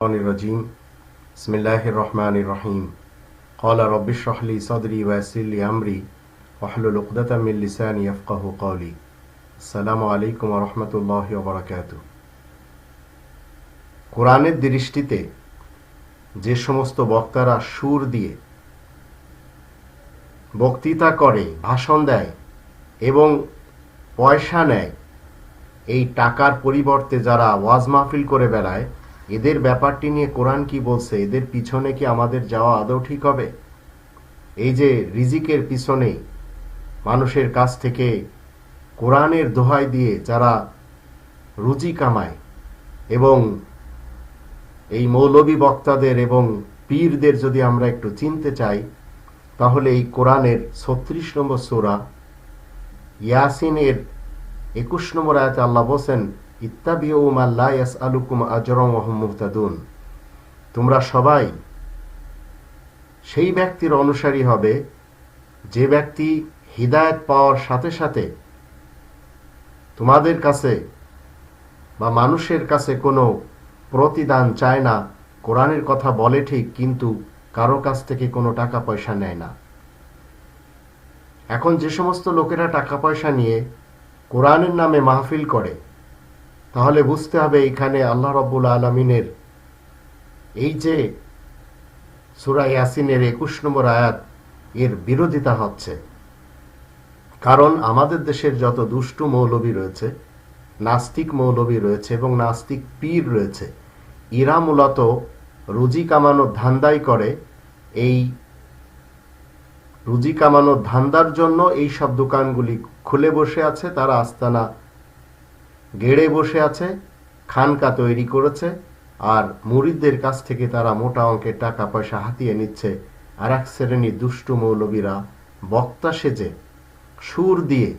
الشيطان الرجيم بسم الله الرحمن الرحيم قال رب اشرح لي صدري ويسر لي أمري واحلل عقدة من لساني يفقه قولي السلام عليكم ورحمة الله وبركاته কোরআনের দৃষ্টিতে যে সমস্ত বক্তারা সুর দিয়ে বক্তৃতা করে ভাষণ দেয় এবং পয়সা নেয় এই টাকার পরিবর্তে যারা ওয়াজ মাহফিল করে বেড়ায় এদের ব্যাপারটি নিয়ে কোরআন কি বলছে? এদের পিছনে কি আমাদের যাওয়া আদৌ ঠিক হবে? এই যে রিজিকের পিছনে মানুষের কাছ থেকে কোরআনের দোহাই দিয়ে যারা রুজি কামায় এবং এই মৌলবী বক্তাদের এবং পীরদের যদি আমরা একটু চিনতে চাই, তাহলে এই কোরআনের ছত্রিশ নম্বর সোরা, ইয়াসিনের একুশ নম্বর আয়াতে আল্লাহ বলছেন তোমরা সবাই সেই ব্যক্তির অনুসারী হবে, যে ব্যক্তি হৃদায়ত পাওয়ার সাথে সাথে তোমাদের কাছে বা মানুষের কাছে কোনো প্রতিদান চায় না, কোরআনের কথা বলে ঠিক, কিন্তু কারও কাছ থেকে কোনো টাকা পয়সা নেয় না। এখন যে সমস্ত লোকেরা টাকা পয়সা নিয়ে কোরআনের নামে মাহফিল করে তাহলে বুঝতে হবে এখানে আল্লাহ রব্বুল আলমিনের এই যে সুরা ইয়াসিনের একুশ নম্বর আয়াত, এর বিরোধিতা হচ্ছে। কারণ আমাদের দেশের যত দুষ্টু মৌলবী রয়েছে, নাস্তিক মৌলবী রয়েছে এবং নাস্তিক পীর রয়েছে, এরা মূলত রুজি কামানোর ধান্দাই করে এই রুজি কামানোর ধান্দার জন্য এই সব দোকানগুলি খুলে বসে আছে, তারা আস্তানা গেড়ে বসে আছে, খানকা তৈরি করেছে, আর মুরিদদের কাছ থেকে তারা মোটা অঙ্কের টাকা পয়সা হাতিয়ে নিচ্ছে। আর এক শ্রেণির দুষ্টু মৌলবীরা বক্তা সেজে সুর দিয়ে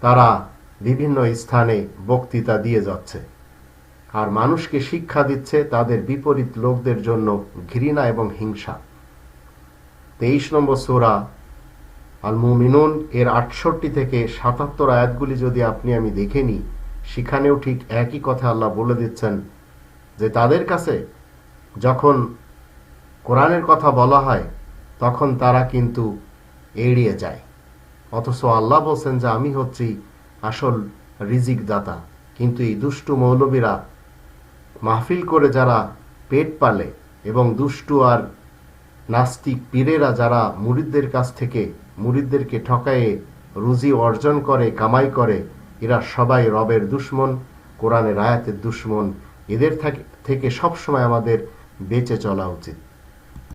তারা বিভিন্ন স্থানে বক্তৃতা দিয়ে যাচ্ছে। আর মানুষকে শিক্ষা দিচ্ছে তাদের বিপরীত লোকদের জন্য ঘৃণা এবং হিংসা। তেইশ নম্বর সোরা আল মুমিনুন এর আটষট্টি থেকে সাতাত্তর আয়াতগুলি যদি আপনি আমি দেখে নিই, সেখানেও ঠিক একই কথা আল্লাহ বলে দিচ্ছেন যে তাদের কাছে যখন কোরআনের কথা বলা হয়, তখন তারা কিন্তু এড়িয়ে যায়। অথচ আল্লাহ বলছেন যে আমি হচ্ছি আসল রিজিক দাতা কিন্তু এই দুষ্টু মৌলবীরা মাহফিল করে যারা পেট পালে এবং দুষ্টু আর নাস্তিক পীরেরা যারা মুরিদদের কাছ থেকে মুরিদদেরকে ঠকায়ে রুজি অর্জন করে, কামাই করে, এরা সবাই রবের দুশ্মন, কোরআনের আয়াতের দুশ্মন। এদের থেকে সবসময় আমাদের বেঁচে চলা উচিত।